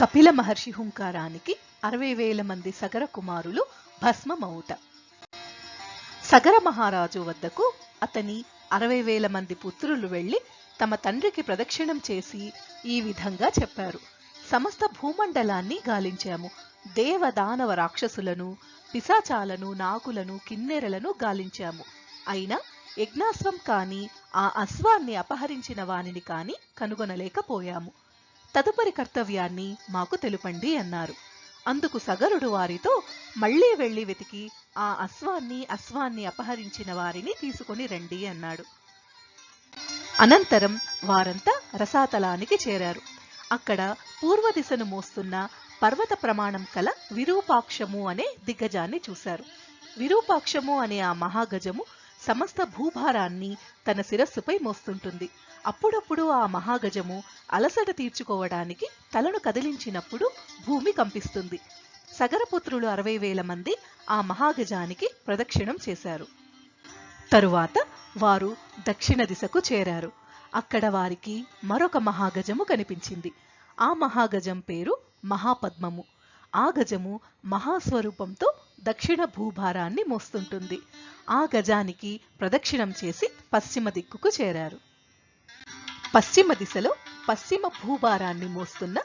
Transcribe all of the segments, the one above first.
కపిల మహర్షి హుంకారానికి అరవై వేల మంది సగర కుమారులు భస్మమవుట సగర మహారాజు వద్దకు అతని అరవై వేల మంది పుత్రులు వెళ్ళి తమ తండ్రికి ప్రదక్షిణం చేసి ఈ విధంగా చెప్పారు. సమస్త భూమండలాన్ని గాలించాము. దేవ దానవ రాక్షసులను పిశాచాలను నాకులను కిన్నెరలను గాలించాము. అయినా యజ్ఞాశ్వం కాని ఆ అశ్వాన్ని అపహరించిన వానిని కాని కనుగొనలేకపోయాము. తదుపరి కర్తవ్యాన్ని మాకు తెలుపండి అన్నారు. అందుకు సగరుడు వారితో మళ్ళీ వెళ్ళి వెతికి ఆ అశ్వాన్ని అశ్వాన్ని అపహరించిన వారిని తీసుకుని రండి అన్నాడు. అనంతరం వారంతా రసాతలానికి చేరారు. అక్కడ పూర్వ దిశను మోస్తున్న పర్వత ప్రమాణం కల విరూపాక్షము అనే దిగ్గజాన్ని చూశారు. విరూపాక్షము అనే ఆ మహాగజము సమస్త భూభారాన్ని తన శిరస్సుపై మోస్తుంటుంది. అప్పుడప్పుడు ఆ మహాగజము అలసట తీర్చుకోవడానికి తలను కదిలించినప్పుడు భూమి కంపిస్తుంది. సగరపుత్రులు అరవై వేల మంది ఆ మహాగజానికి ప్రదక్షిణం చేశారు. తరువాత వారు దక్షిణ దిశకు చేరారు. అక్కడ వారికి మరొక మహాగజము కనిపించింది. ఆ మహాగజం పేరు మహాపద్మము. ఆ గజము మహాస్వరూపంతో దక్షిణ భూభారాన్ని మోస్తుంటుంది. ఆ గజానికి ప్రదక్షిణం చేసి పశ్చిమ దిక్కుకు చేరారు. పశ్చిమ దిశలో పశ్చిమ భూభారాన్ని మోస్తున్న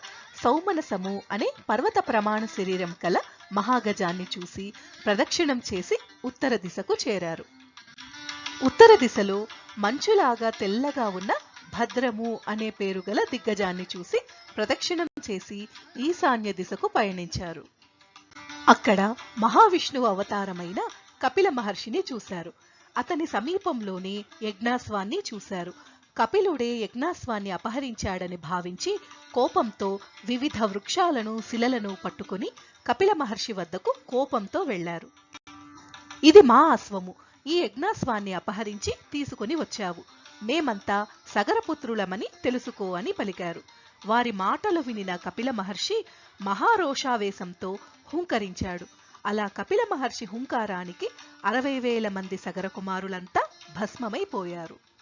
సౌమనసము అనే పర్వత ప్రమాణ శరీరం కల మహాగజాన్ని చూసి ప్రదక్షిణం చేసి ఉత్తర దిశకు చేరారు. ఉత్తర దిశలో మంచులాగా తెల్లగా ఉన్న భద్రము అనే పేరు గల దిగ్గజాన్ని చూసి ప్రదక్షిణం చేసి ఈశాన్య దిశకు పయనించారు. అక్కడ మహావిష్ణువు అవతారమైన కపిల మహర్షిని చూశారు. అతని సమీపంలోనే యజ్ఞాస్వాన్ని చూశారు. కపిలుడే యజ్ఞాస్వాన్ని అపహరించాడని భావించి కోపంతో వివిధ వృక్షాలను శిలలను పట్టుకుని కపిల మహర్షి వద్దకు కోపంతో వెళ్ళారు ఇది మా అశ్వము ఈ యజ్ఞాస్వాన్ని అపహరించి తీసుకుని వచ్చావు. మేమంతా సగరపుత్రులమని తెలుసుకో అని పలికారు. వారి మాటలు వినిన కపిల మహర్షి మహారోషావేశంతో హుంకరించాడు. అలా కపిల మహర్షి హుంకారానికి అరవై వేల మంది సగర కుమారులంతా భస్మమైపోయారు.